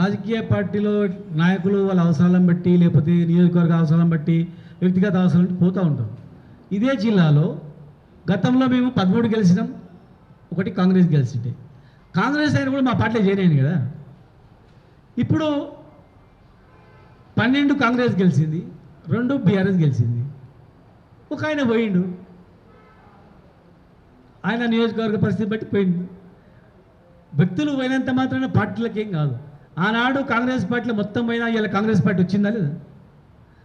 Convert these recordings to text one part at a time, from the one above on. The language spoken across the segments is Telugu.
రాజకీయ పార్టీలో నాయకులు వాళ్ళ అవసరాలను బట్టి లేకపోతే నియోజకవర్గ అవసరాలను బట్టి వ్యక్తిగత అవసరాలు బట్టి పోతూ ఉంటాం. ఇదే జిల్లాలో గతంలో మేము పదమూడు గెలిచినాం ఒకటి కాంగ్రెస్ గెలిచిండే కాంగ్రెస్ అయిన కూడా మా పార్టీలో చేరాను కదా? ఇప్పుడు పన్నెండు కాంగ్రెస్ గెలిచింది రెండు బీఆర్ఎస్ గెలిచింది. ఒక ఆయన పోయిండు. ఆయన నియోజకవర్గ పరిస్థితి బట్టి పోయిండు. వ్యక్తులు పోయినంత మాత్రమే పార్టీలకు ఏం కాదు. ఆనాడు కాంగ్రెస్ పార్టీలో మొత్తం పోయినా ఇలా కాంగ్రెస్ పార్టీ వచ్చిందా లేదా?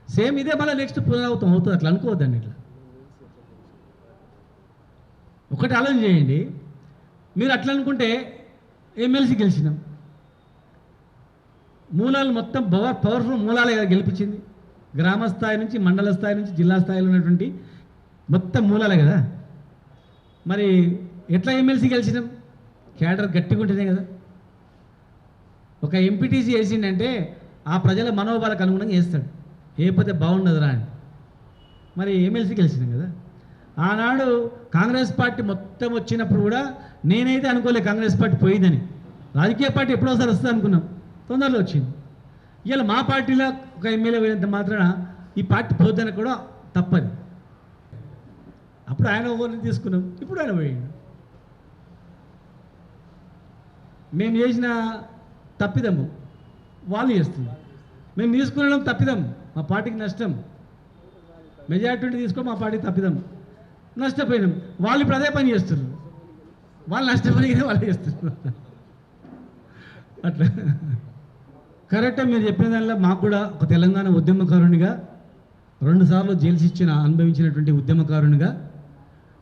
సేమ్ ఇదే మళ్ళీ నెక్స్ట్ పునరావృతం అవుతుంది అట్లా అనుకోవద్దండి ఇట్లా. ఒకటి ఆలోచన చేయండి. మీరు అట్లా అనుకుంటే ఎమ్మెల్సీ గెలిచినాం. మూలాలు మొత్తం పవర్ పవర్ఫుల్ మూలాలే కదా గెలిపించింది. గ్రామ స్థాయి నుంచి మండల స్థాయి నుంచి జిల్లా స్థాయిలో ఉన్నటువంటి మొత్తం మూలాలే కదా. మరి ఎట్లా ఎమ్మెల్సీ గెలిచినాం? క్యాడర్ గట్టిగా ఉంటేనే కదా. ఒక ఎంపీటీసీ వేసిందంటే ఆ ప్రజల మనోభావాలకు అనుగుణంగా వేస్తాడు ఏకపోతే బాగుండదురా అని. మరి ఎమ్మెల్సీకి గెలిచినాం కదా. ఆనాడు కాంగ్రెస్ పార్టీ మొత్తం వచ్చినప్పుడు కూడా నేనైతే అనుకోలే కాంగ్రెస్ పార్టీ పోయిందని. రాజకీయ పార్టీ ఎప్పుడోసారి వస్తుంది అనుకున్నాం. తొందరలో వచ్చింది. ఇవాళ మా పార్టీలో ఒక ఎమ్మెల్యే పోయినంత మాత్రాన ఈ పార్టీ పోద్దని కూడా తప్పని అప్పుడు ఆయన ఓవర్ని తీసుకున్నాం. ఇప్పుడు ఆయన పోయిండు. మేము చేసిన తప్పిదము. వాళ్ళు చేస్తుంది మేము తీసుకునడం తప్పిదం. మా పార్టీకి నష్టం. మెజార్టీ తీసుకో మా పార్టీ తప్పిదం. నష్టపోయినాం. వాళ్ళు ఇప్పుడు అదే పని చేస్తున్నారు. వాళ్ళు నష్టపోయిన వాళ్ళు చేస్తున్నారు. అట్లా. కరెక్టే మీరు చెప్పిన దానిలో మాకు కూడా ఒక తెలంగాణ ఉద్యమకారునిగా రెండుసార్లు జైలు శిక్షణ అనుభవించినటువంటి ఉద్యమకారునిగా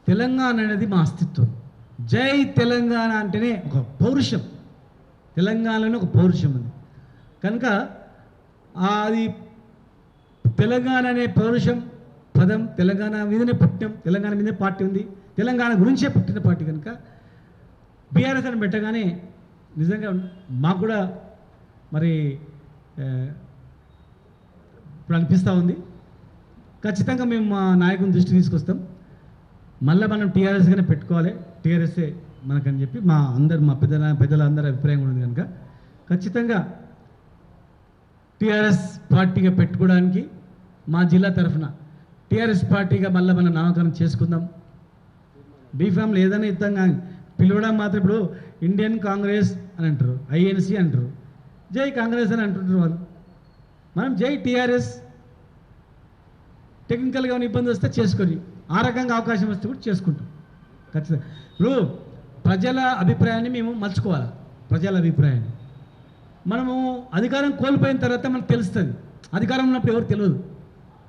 తెలంగాణ అనేది మా అస్తిత్వం. జై తెలంగాణ అంటేనే ఒక పౌరుషం. తెలంగాణలోనే ఒక పౌరుషం ఉంది కనుక అది తెలంగాణ అనే పౌరుషం పదం తెలంగాణ మీదనే పుట్టినాం తెలంగాణ మీదనే పార్టీ ఉంది. తెలంగాణ గురించే పుట్టిన పార్టీ కనుక బీఆర్ఎస్ అని పెట్టగానే నిజంగా మాకు కూడా మరి ఇప్పుడు అనిపిస్తూ ఉంది. ఖచ్చితంగా మేము మా నాయకుని దృష్టి తీసుకొస్తాం. మళ్ళీ మనం టీఆర్ఎస్గానే పెట్టుకోవాలి. టీఆర్ఎస్ఏ మనకని చెప్పి మా అందరు మా పెద్దల పెద్దల అందరి అభిప్రాయం కూడా ఉంది కనుక. ఖచ్చితంగా టీఆర్ఎస్ పార్టీగా పెట్టుకోవడానికి మా జిల్లా తరఫున టీఆర్ఎస్ పార్టీగా మళ్ళీ మనం నామకరణం చేసుకుందాం. బీఫామ్లు ఏదైనా ఇద్దాం కానీ పిలవడం మాత్రం ఇప్పుడు ఇండియన్ కాంగ్రెస్ అని అంటారు ఐఎన్సి అంటారు జై కాంగ్రెస్ అని అంటుంటారు వాళ్ళు. మనం జై టీఆర్ఎస్. టెక్నికల్గా ఏమైనా ఇబ్బంది వస్తే చేసుకొని ఆ రకంగా అవకాశం వస్తే కూడా చేసుకుంటాం. ఖచ్చితంగా. ఇప్పుడు ప్రజల అభిప్రాయాన్ని మేము మలుచుకోవాలి. ప్రజల అభిప్రాయాన్ని. మనము అధికారం కోల్పోయిన తర్వాత మనకు తెలుస్తుంది. అధికారం ఉన్నప్పుడు ఎవరు తెలియదు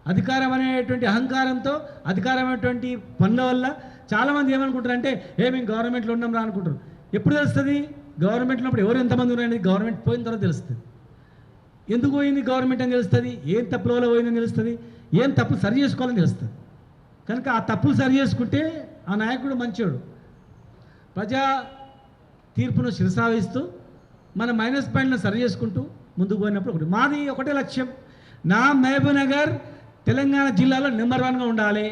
అధికారం అనేటువంటి అహంకారంతో అధికారం అనేటువంటి పనుల వల్ల చాలామంది ఏమనుకుంటారు అంటే ఏ మేము గవర్నమెంట్లో ఉన్నాం రా అనుకుంటారు. ఎప్పుడు తెలుస్తుంది? గవర్నమెంట్లో ఉన్నప్పుడు ఎవరు ఎంతమంది ఉన్నారనేది గవర్నమెంట్ పోయిన తర్వాత తెలుస్తుంది. ఎందుకు పోయింది గవర్నమెంట్ అని తెలుస్తుంది? ఏం తప్పుల పోయిందని తెలుస్తుంది? ఏం తప్పులు సరి చేసుకోవాలని తెలుస్తుంది. కనుక ఆ తప్పులు సరి చేసుకుంటే ఆ నాయకుడు మంచోడు. ప్రజా తీర్పును శిరసావిస్తూ మన మైనస్ పాయింట్లను సరి చేసుకుంటూ ముందుకు పోయినప్పుడు ఒకటి. మాది ఒకటే లక్ష్యం. నా మహబూబ్ నగర్ తెలంగాణ జిల్లాలో నెంబర్ వన్గా ఉండాలి.